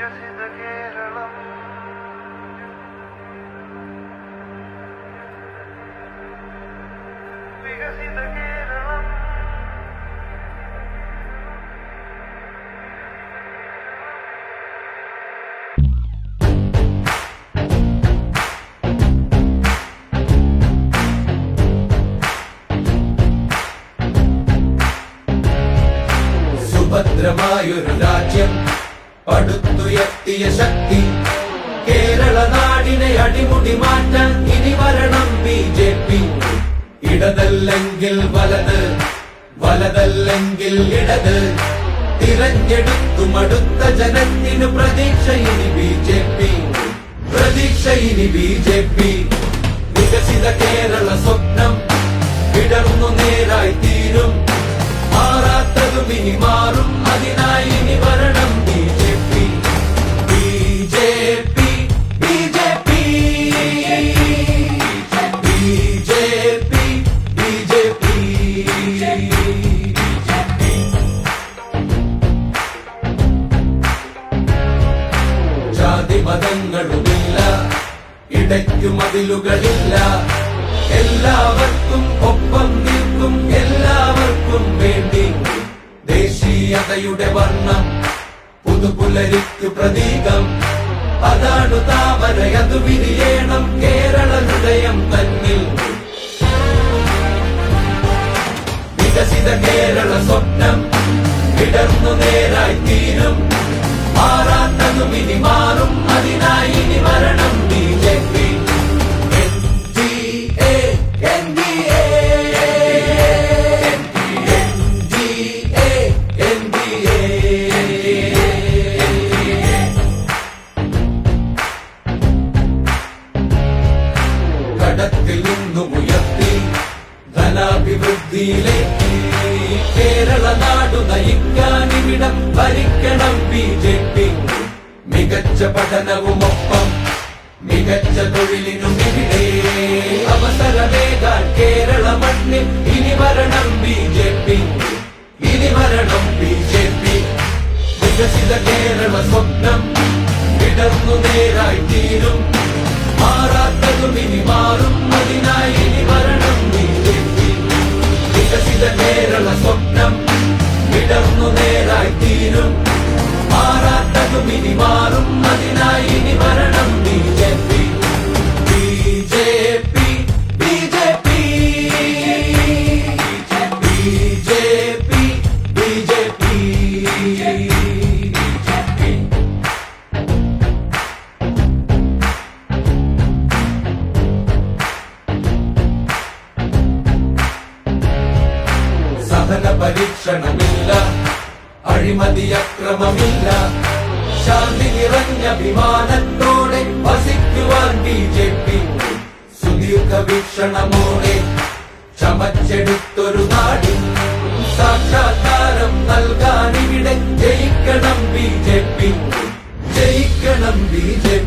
വികസിത കേരളം വികസിത കേരളം സുഭദ്രമായൊരു രാജ്യം. പടുത്തുയർത്തിയ ശക്തി. കേരള നാടിനെ അടിമുടി മാറ്റാൻ ഇനി വരണം ബി ജെ പി. ഇടതല്ലെങ്കിൽ വലത് വലതല്ലെങ്കിൽ ഇടത്. തിരഞ്ഞെടുത്തും അടുത്ത ജനത്തിനു പ്രതീക്ഷ ഇനി ബി ജെ പി. പ്രതീക്ഷ ഇനി ബി ജെ പി. വികസിത കേരള സ്വപ്നം വിടർന്നു നേരായി തീരും. മാറാത്തതും ഇനി മാറും അതിനായി ഇനി വരണം ജാതി മതങ്ങളുമില്ല ഇടയ്ക്കു മതിലുകളില്ല എല്ലാവർക്കും ഒപ്പം നിൽക്കും എല്ലാവർക്കും വേണ്ടി. ദേശീയതയുടെ വർണം പുതുപുലരിക്കു പ്രതീകം. അതാണ് താമര വിടർന്നു നേരായി തീരും. മാറാത്തതും ഇനി മാറും. അതിനായി ഇനി മരണം ബി ജെ കേരള നാടു നയിക്കാൻ ഇവിടം ഭരിക്കണം ബി ജെ പി. മികച്ച പഠനവുമൊപ്പം മികച്ച തൊഴിലിനും ഇവിടെ അവസരമേകാൻ കേരള മണ്ണിൽ ഇനി വരണം ബി ജെ പി. ഇനി വരണം ബി ജെ പി. വികസിത കേരള സ്വപ്നം വിടർന്നു നേരായി തീരും. മാറാത്തതും ഇനി മാറും. അതിനായി ഇനി വരണം സഹന പരീക്ഷണമില്ല. അഴിമതി അക്രമമില്ല. ശാന്തി നിറഞ്ഞ വിമാനത്തോടെ വസിക്കുവാൻ ബി ജെ പി സുദീർഘ വീക്ഷണമോടെ ചമച്ചെടുത്തൊരു നാടി. സാക്ഷാത്കാരം നൽകാൻ ഇവിടെ ജയിക്കണം ബി ജെ പി. ജയിക്കണം ബി ജെ